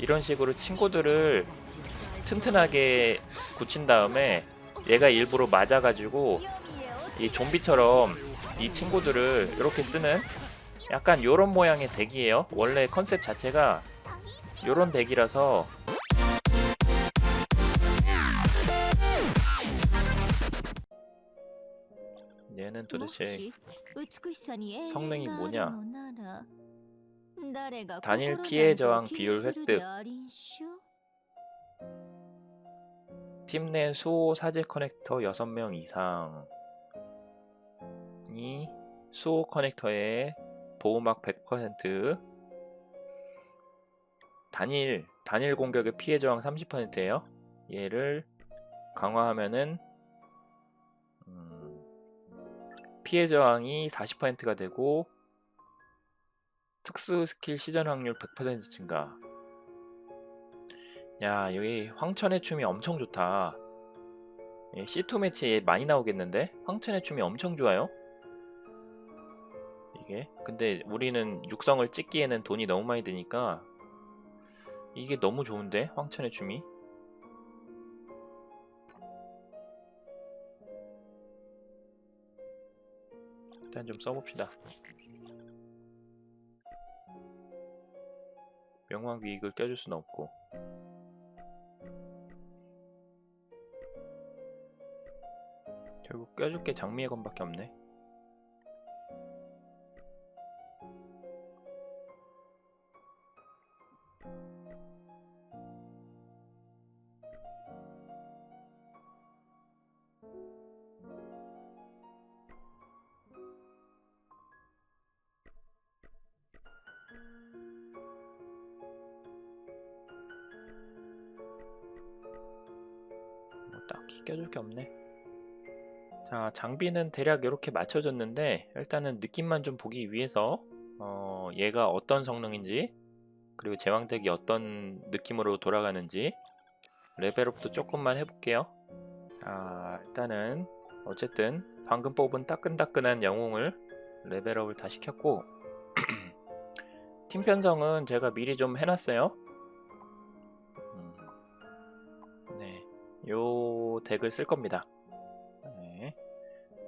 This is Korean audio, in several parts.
이런 식으로 친구들을 튼튼하게 굳힌 다음에 얘가 일부러 맞아가지고 이 좀비처럼 이 친구들을 이렇게 쓰는 약간 요런 모양의 덱이에요. 원래 컨셉 자체가 요런 덱이라서 얘는 도대체 성능이 뭐냐? 단일 피해 저항 비율 획득. 팀 내 수호 사제 커넥터 6명 이상이 수호 커넥터에 보호막 100% 단일 단일 공격의 피해 저항 30%예요. 얘를 강화하면은 음, 피해 저항이 40%가 되고 특수 스킬 시전 확률 100% 증가. 야, 여기 황천의 춤이 엄청 좋다. 예, C2 매치에 많이 나오겠는데? 황천의 춤이 엄청 좋아요. 이게. 근데 우리는 육성을 찍기에는 돈이 너무 많이 드니까 이게 너무 좋은데? 황천의 춤이. 일단 좀 써봅시다. 명왕 비익을 껴줄 수는 없고. 결국 껴줄 게 장미의 건밖에 없네. 껴줄 게 없네. 자, 장비는 대략 이렇게 맞춰졌는데 일단은 느낌만 좀 보기 위해서 어, 얘가 어떤 성능인지 그리고 제왕덱이 어떤 느낌으로 돌아가는지 레벨업도 조금만 해볼게요. 자, 일단은 어쨌든 방금 뽑은 따끈따끈한 영웅을 레벨업을 다 시켰고 팀 편성은 제가 미리 좀 해놨어요. 요 덱을 쓸 겁니다. 네.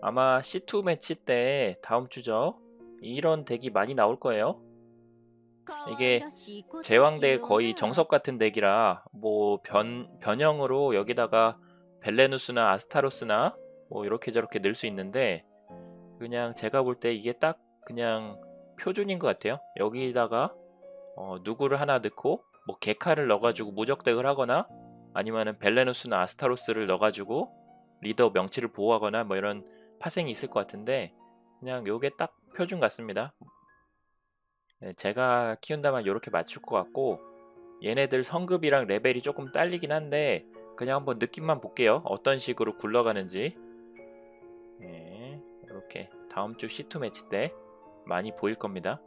아마 C2 매치 때 다음 주죠. 이런 덱이 많이 나올 거예요. 이게 제왕대 거의 정석 같은 덱이라 뭐 변, 변형으로 여기다가 벨레누스나 아스타로스나 뭐 이렇게 저렇게 넣을 수 있는데 그냥 제가 볼 때 이게 딱 그냥 표준인 것 같아요. 여기다가 어, 누구를 하나 넣고 뭐 게카를 넣어가지고 무적덱을 하거나 아니면은 벨레누스나 아스타로스를 넣어가지고 리더 명치를 보호하거나 뭐 이런 파생이 있을 것 같은데 그냥 요게 딱 표준 같습니다. 네, 제가 키운다면 이렇게 맞출 것 같고 얘네들 성급이랑 레벨이 조금 딸리긴 한데 그냥 한번 느낌만 볼게요. 어떤 식으로 굴러가는지 네, 이렇게 다음 주 C2 매치 때 많이 보일 겁니다.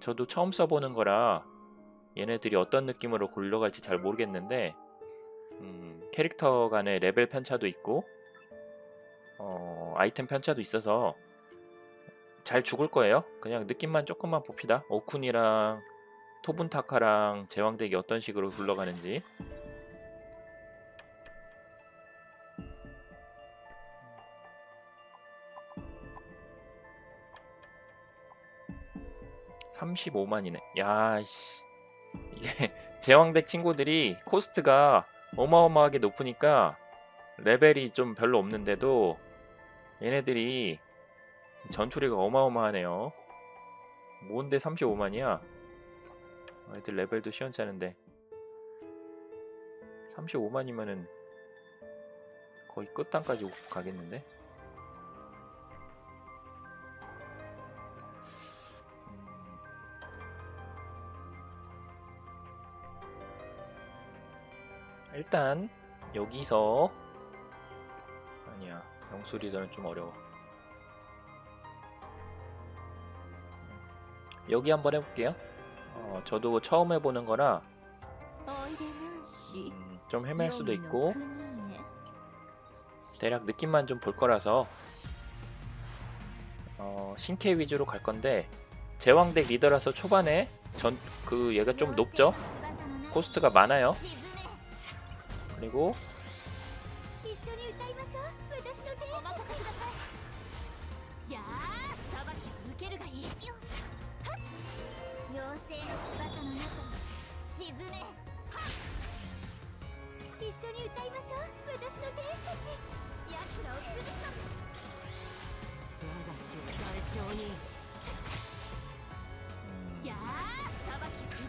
저도 처음 써보는 거라 얘네들이 어떤 느낌으로 굴러갈지 잘 모르겠는데 음, 캐릭터 간의 레벨 편차도 있고 어, 아이템 편차도 있어서 잘 죽을 거예요. 그냥 느낌만 조금만 봅시다. 오쿤이랑 토분타카랑 제왕덱이 어떤 식으로 굴러가는지. (35만이네) 야씨 이게 제왕덱 친구들이 코스트가 어마어마하게 높으니까 레벨이 좀 별로 없는데도 얘네들이 전투리가 어마어마하네요. 뭔데 35만이야? 애들 레벨도 시원찮은데 35만이면은 거의 끝단까지 가겠는데? 일단 여기서 아니야 영수 리더는 좀 어려워. 여기 한번 해볼게요. 어, 저도 처음 해보는 거라 음, 좀 헤맬 수도 있고 대략 느낌만 좀 볼 거라서 어, 신캐 위주로 갈 건데 제왕덱 리더라서 초반에 전 그 얘가 좀 높죠? 코스트가 많아요. 그리고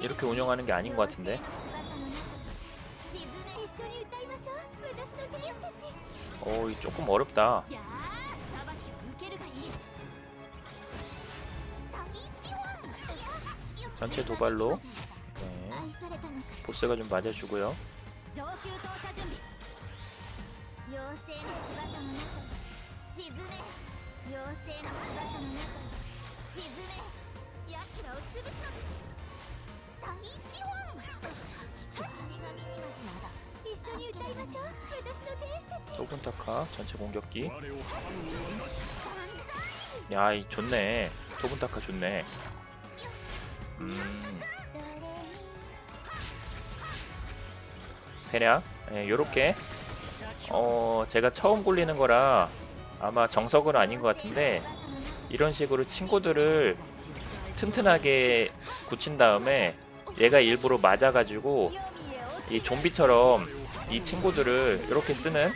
이렇게 운영하는 게 아닌 것 같은데? 오, 조금 어렵다. 전체 도발로. 네. 보스가 좀 맞아주고요. 아, 아, 아, 좁은 타카 전체 공격기? 야이 좋네. 좁은 타카 좋네. 음. 대략 예, 요렇게? 어 제가 처음 굴리는 거라 아마 정석은 아닌 것 같은데 이런 식으로 친구들을 튼튼하게 굳힌 다음에 얘가 일부러 맞아가지고 이 좀비처럼 이 친구들을 이렇게 쓰는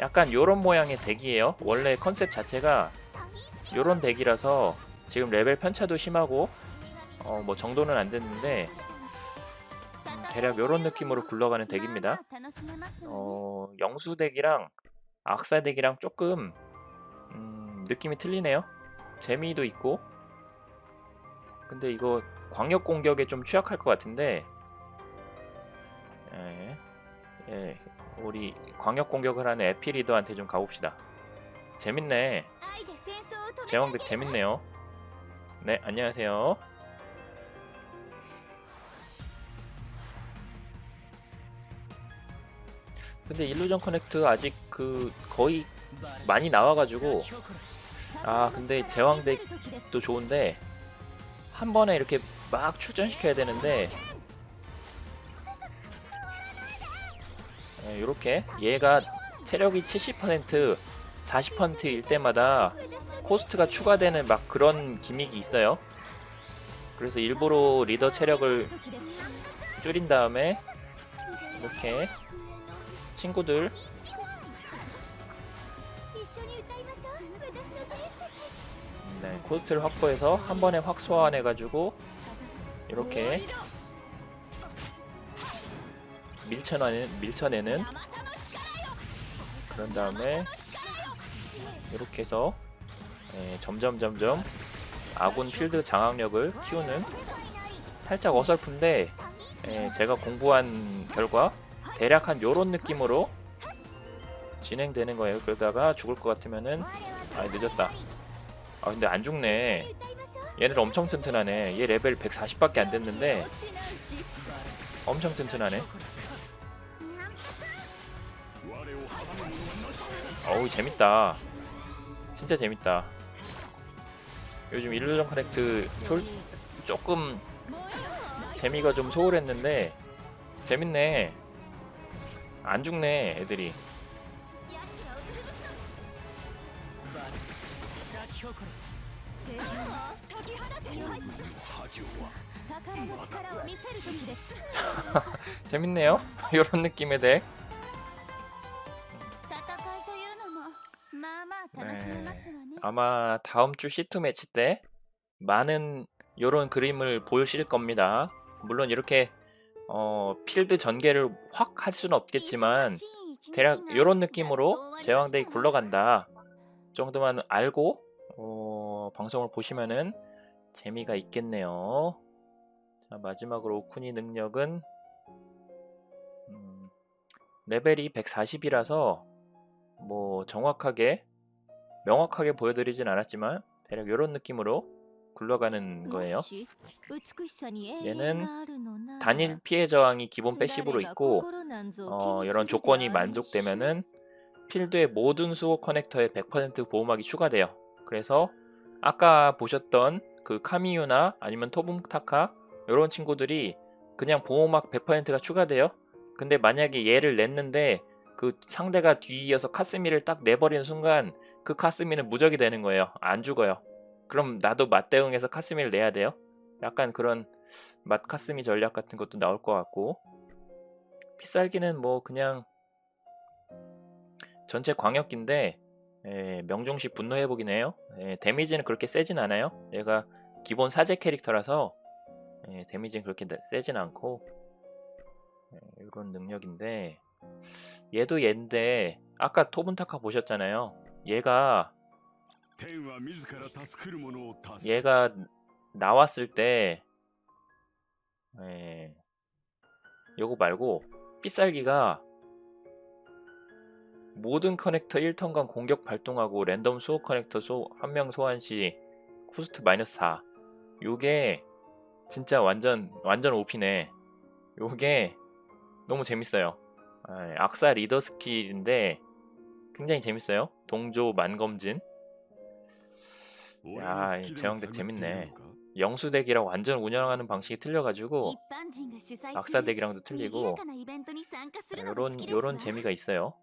약간 요런 모양의 덱이에요. 원래 컨셉 자체가 요런 덱이라서 지금 레벨 편차도 심하고 어 뭐 정도는 안 됐는데 음, 대략 요런 느낌으로 굴러가는 덱입니다. 어 영수 덱이랑 악사 덱이랑 조금 음, 느낌이 틀리네요. 재미도 있고 근데 이거 광역 공격에 좀 취약할 것 같은데 예, 예, 우리 광역 공격을 하는 에피리더한테 좀 가봅시다. 재밌네. 제왕덱 재밌네요. 네, 안녕하세요. 근데 일루전 커넥트 아직 그 거의 많이 나와가지고 아 근데 제왕덱도 좋은데 한 번에 이렇게 막 출전시켜야 되는데 이렇게 얘가 체력이 70% 40%일 때마다 코스트가 추가되는 막 그런 기믹이 있어요. 그래서 일부러 리더 체력을 줄인 다음에 이렇게 친구들 네, 코스트를 확보해서 한 번에 확 소환해가지고 이렇게 밀쳐내는 밀쳐내는 그런 다음에 이렇게 해서 예, 점점 점점 아군 필드 장악력을 키우는 살짝 어설픈데 예, 제가 공부한 결과 대략 한 요런 느낌으로 진행되는 거예요. 그러다가 죽을 것 같으면은 아 늦었다. 아 근데 안 죽네. 얘네들 엄청 튼튼하네. 얘 레벨 140밖에 안 됐는데 엄청 튼튼하네. 어우 재밌다. 진짜 재밌다. 요즘 일루전 커넥트 솔, 조금 재미가 좀 소홀했는데 재밌네. 안 죽네 애들이. 재밌네요 이런 느낌의 덱. 아마 다음 주 C2 매치 때 많은 요런 그림을 보여실 겁니다. 물론 이렇게 어, 필드 전개를 확 할 수는 없겠지만 대략 요런 느낌으로 제왕덱이 굴러간다 정도만 알고 어, 방송을 보시면은 재미가 있겠네요. 자, 마지막으로 오쿠니 능력은 음, 레벨이 140이라서 뭐 정확하게 명확하게 보여드리진 않았지만 대략 이런 느낌으로 굴러가는 거예요. 얘는 단일 피해 저항이 기본 패시브로 있고 어, 이런 조건이 만족되면은 필드의 모든 수호 커넥터에 100% 보호막이 추가돼요. 그래서 아까 보셨던 그 카미유나 아니면 토붕타카 이런 친구들이 그냥 보호막 100%가 추가돼요. 근데 만약에 얘를 냈는데 그 상대가 뒤이어서 카스미를 딱 내버리는 순간 그 카스미는 무적이 되는 거예요. 안 죽어요. 그럼 나도 맞대응해서 카스미를 내야 돼요. 약간 그런 맛 카스미 전략 같은 것도 나올 것 같고 피살기는 뭐 그냥 전체 광역기인데 예, 명중시 분노 회복이 네요. 예, 데미지는 그렇게 세진 않아요. 얘가 기본 사제 캐릭터라서 예, 데미지는 그렇게 나- 세진 않고 예, 이런 능력인데 얘도 얘인데 아까 토분타카 보셨잖아요. 얘가 얘가 나왔을 때 예, 요거 말고 삐살기가 모든 커넥터 1턴간 공격 발동하고 랜덤 수호 커넥터 소, 한 명 소환 시 코스트 마이너스 4 요게 진짜 완전 완전 오피네. 요게 너무 재밌어요. 예, 악사 리더 스킬인데 굉장히 재밌어요. 동조 만검진. 야, 이 재왕덱 재밌네. 영수덱이랑 완전 운영하는 방식이 틀려가지고 악사덱이랑도 틀리고 이런 요런 재미가 있어요.